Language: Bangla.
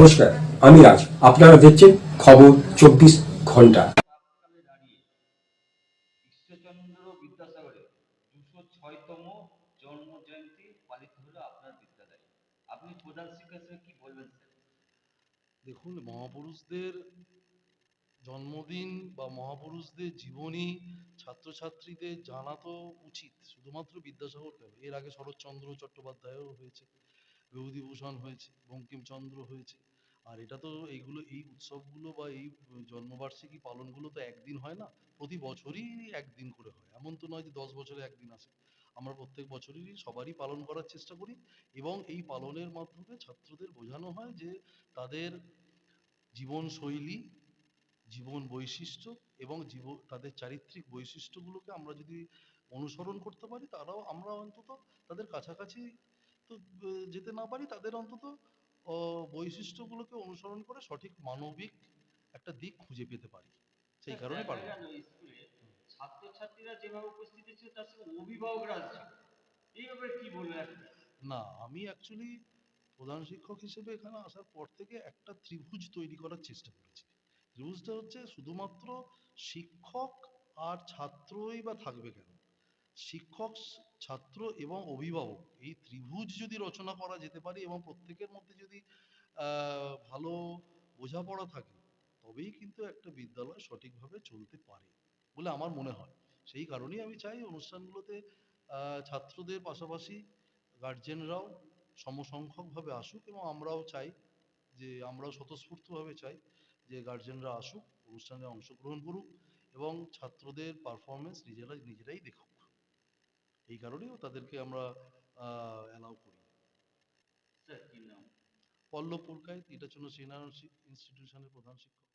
নমস্কার আমি রাজ আপনারা দেখছেন খবর চব্বিশ ঘণ্টা। ঈশ্বরচন্দ্র বিদ্যাসাগরের দুশো ছয়তম জন্ম জয়ন্তী পালিত হলো আপনার বিদ্যালয়ে। আপনি প্রধান শিক্ষক হিসেবে কি বলবেন দেখুন মহাপুরুষদের জন্মদিন বা মহাপুরুষদের জীবনী ছাত্রছাত্রীদের জানা তো উচিত শুধুমাত্র বিদ্যাসাগর কেন? এর আগে শরৎচন্দ্র চট্টোপাধ্যায়ও হয়েছে বিভূতিভূষণ হয়েছে বঙ্কিমচন্দ্র হয়েছে। আর এটা তো এইগুলো, এই উৎসবগুলো বা এই জন্মবার্ষিকী পালনগুলো তো একদিন হয় না, প্রতি বছরই একদিন করে হয়। এমন তো নয় যে দশ বছরে একদিন আসে। আমরা প্রত্যেক বছরই সবারই পালন করার চেষ্টা করি এবং এই পালনের মাধ্যমে ছাত্রদের বোঝানো হয় যে তাদের জীবনশৈলী, জীবন বৈশিষ্ট্য এবং জীবন তাদের চারিত্রিক বৈশিষ্ট্যগুলোকে আমরা যদি অনুসরণ করতে পারি, তারাও, আমরা অন্তত তাদের কাছাকাছি তো যেতে না পারি, তাদের অন্তত বৈশিষ্ট্যগুলোকে অনুসরণ করে সঠিক মানবিক একটা দিক খুঁজে পেতে পারি। সেই কারণে স্কুলে ছাত্রছাত্রীরা যেভাবে উপস্থিতি ছিল তার সঙ্গে অভিভাবকরা এই ব্যাপারে কি বলবেন না আমি অ্যাকচুয়ালি প্রধান শিক্ষক হিসেবে এখানে আসার পর থেকে একটা ত্রিভুজ তৈরি করার চেষ্টা করেছি। ত্রিভুজটা হচ্ছে শুধুমাত্র শিক্ষক আর ছাত্রই বা থাকবে কেন? শিক্ষক, ছাত্র এবং অভিভাবক। এই ত্রিভুজ যদি রচনা করা যেতে পারে এবং প্রত্যেকের মধ্যে যদি ভালো বোঝাপড়া থাকে, তবেই কিন্তু একটা বিদ্যালয় সঠিকভাবে চলতে পারে বলে আমার মনে হয়। সেই কারণেই আমি চাই অনুষ্ঠানগুলোতে ছাত্রদের পাশাপাশি গার্জেনরাও সমসংখ্যকভাবে আসুক এবং আমরাও চাই যে, আমরাও স্বতঃস্ফূর্তভাবে চাই যে গার্জেনরা আসুক, অনুষ্ঠানে অংশগ্রহণ করুক এবং ছাত্রদের পারফরমেন্স নিজেরা, নিজেরাই দেখুক। এই কারণেও তাদেরকে আমরা অ্যালাউ করি। নাম? পল্লব পুরকাইত এটা শ্রীনারায়ণ ইনস্টিটিউশনের প্রধান শিক্ষক।